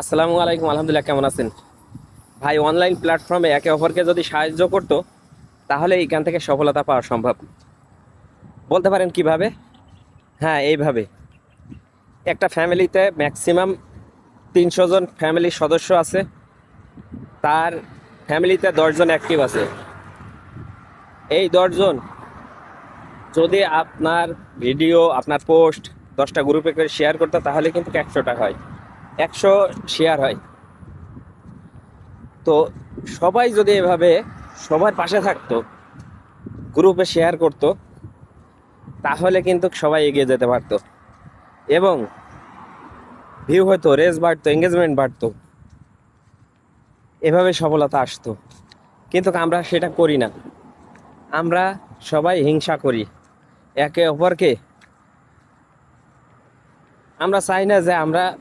আসসালামু আলাইকুম, আলহামদুলিল্লাহ, কেমন আছেন? ভাই অনলাইন প্ল্যাটফর্মে একে অপরকে যদি সাহায্য করতো, তাহলে এইখান থেকে সফলতা পাওয়া সম্ভব। বলতে পারেন কীভাবে? হ্যাঁ এইভাবে। একটা ফ্যামিলিতে ম্যাক্সিমাম তিনশো জন ফ্যামিলির সদস্য আছে। তার ফ্যামিলিতে দশজন অ্যাক্টিভ আছে। এই দশজন যদি আপনার ভিডিও আপনার পোস্ট দশটা গ্রুপে করে শেয়ার করতো, তাহলে কিন্তু একশো টাকা হয়। একশো শেয়ার হয়। তো সবাই যদি এভাবে সবার পাশে থাকতো, গ্রুপে শেয়ার করতো, তাহলে কিন্তু সবাই এগিয়ে যেতে পারতো। এবং ভিউ হতো রেস বাড়তো এঙ্গেজমেন্ট বাড়তো। এভাবে সফলতা আসতো। কিন্তু আমরা সেটা করি না। আমরা সবাই হিংসা করি। একে অপরকে। আমরা চাই না যে আমরা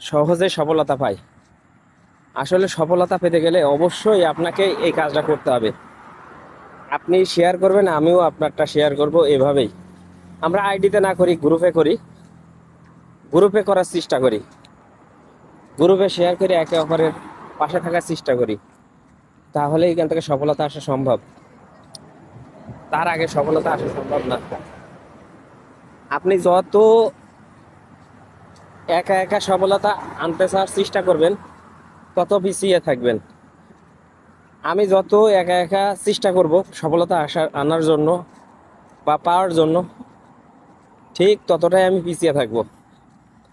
সহজে সফলতা পাই আসলে সফলতা পেতে গেলে অবশ্যই আপনাকে এই কাজটা করতে হবে। আপনি শেয়ার করবেন, আমিও আপনারটা শেয়ার করব এভাবেই। আমরা আইডিতে না করি গ্রুপে করি। গ্রুপে করার চেষ্টা করি। গ্রুপে শেয়ার করে একে অপরের পাশে থাকার চেষ্টা করি। তাহলে এখান থেকে সফলতা আসা সম্ভব। তার আগে সফলতা আসা সম্ভব না। আপনি যত একা একা সফলতা আনতে চাওয়ার চেষ্টা করবেন, তত পিছিয়ে থাকবেন। আমি যত একা একা চেষ্টা করব সফলতা আসার, আনার জন্য বা পাওয়ার জন্য, ঠিক ততটাই আমি পিছিয়ে থাকব।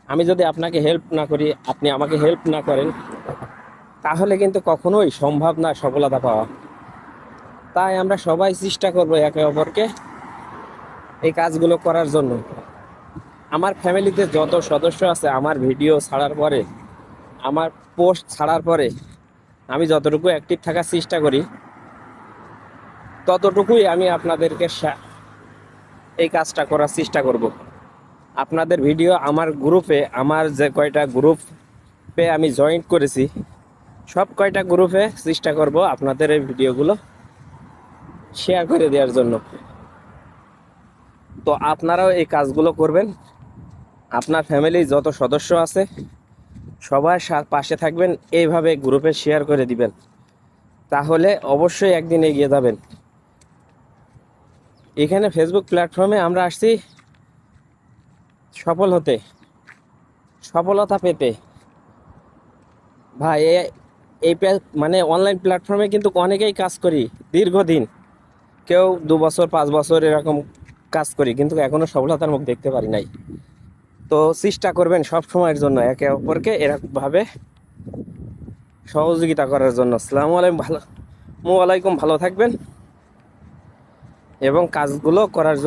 আমি যদি আপনাকে হেল্প না করি, আপনি আমাকে হেল্প না করেন, তাহলে কিন্তু কখনোই সম্ভব না সফলতা পাওয়া। তাই আমরা সবাই চেষ্টা করব একে অপরকে এই কাজগুলো করার জন্য। আমার ফ্যামিলিতে যত সদস্য আছে, আমার ভিডিও ছাড়ার পরে, আমার পোস্ট ছাড়ার পরে, আমি যতটুকু অ্যাক্টিভ থাকার চেষ্টা করি, ততটুকুই আমি আপনাদেরকে এই কাজটা করার চেষ্টা করব। আপনাদের ভিডিও আমার গ্রুপে আমার যে কয়টা গ্রুপে আমি জয়েন্ট করেছি, সব কয়টা গ্রুপে চেষ্টা করব আপনাদের এই ভিডিওগুলো শেয়ার করে দেওয়ার জন্য। তো আপনারাও এই কাজগুলো করবেন। আপনার ফ্যামিলির যত সদস্য আছে সবার পাশে থাকবেন, এইভাবে গ্রুপে শেয়ার করে দিবেন। তাহলে অবশ্যই একদিন এগিয়ে যাবেন। এখানে ফেসবুক প্ল্যাটফর্মে আমরা আসছি সফল হতে, সফলতা পেতে। ভাই এই মানে অনলাইন প্ল্যাটফর্মে কিন্তু অনেকেই কাজ করি, দীর্ঘদিন। কেউ দু বছর, পাঁচ বছর এরকম কাজ করি, কিন্তু এখনও সফলতার মুখ দেখতে পারি নাই। তো চেষ্টা করবেন সব সময়ের জন্য একে অপরকে এরকমভাবে সহযোগিতা করার জন্য। আসসালামু আলাইকুম, ভালো ওয়ালাইকুম, ভালো থাকবেন। এবং কাজগুলো করার জন্য